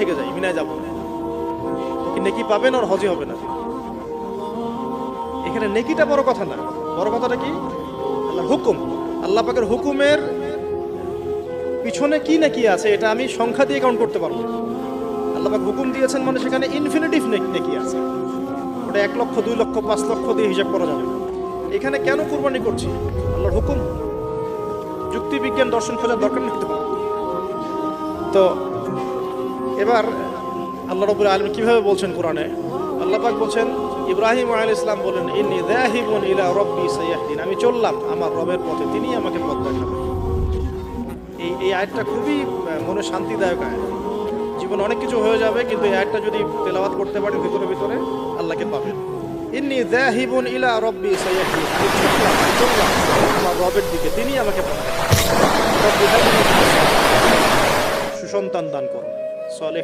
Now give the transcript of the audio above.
থেকে যাই মিনায় যাব। নেকি পাবেন আর হজে হবে না। এখানে নেকিটা বড় কথা না। বড় কথাটা কি? আল্লাহর হুকুম। আল্লাহ পাকের হুকুমের পিছনে কি নাকি আছে, এটা আমি সংখ্যা দিয়ে কাউন্ট করতে পারব। আল্লাহ পাক হুকুম দিয়েছেন মানে সেখানে ইনফিনিটিভ নেকি আছে। ওটা এক লক্ষ, দুই লক্ষ, পাঁচ লক্ষ দিয়ে হিসাব করা যাবে। এখানে কেন কুরবানি করছি? আল্লাহর হুকুম? যুক্তি বিজ্ঞান দর্শন খোঁজার দরকার নেই তো এবার আল্লাহ রবুল আলম কীভাবে বলছেন কোরআনে? আল্লাহ পাক বলছেন, ইব্রাহিম আল ইসলাম বলেন, ইন্নি দাহিবুন ইলা রব্বি সাইয়াহদিন। আমি চললাম আমার রবের পথে তিনি আমাকে পথ দেখাবেন। এই এই আয়াতটা খুবই মনে শান্তিদায়ক আয়াত। জীবনে অনেক কিছু হয়ে যাবে, কিন্তু এই আয়াতটা যদি তেলাওয়াত করতে পারেন ভিতরে ভিতরে, আল্লাহকে পাবেন। ইন্নি দাহিবুন ইলা রব্বি সাইয়াহদিন। আমি চললাম চললাম আমার রবের দিকে তিনি আমাকে পথ দেখাবেন। সুসন্তান দান করুন। Só ler.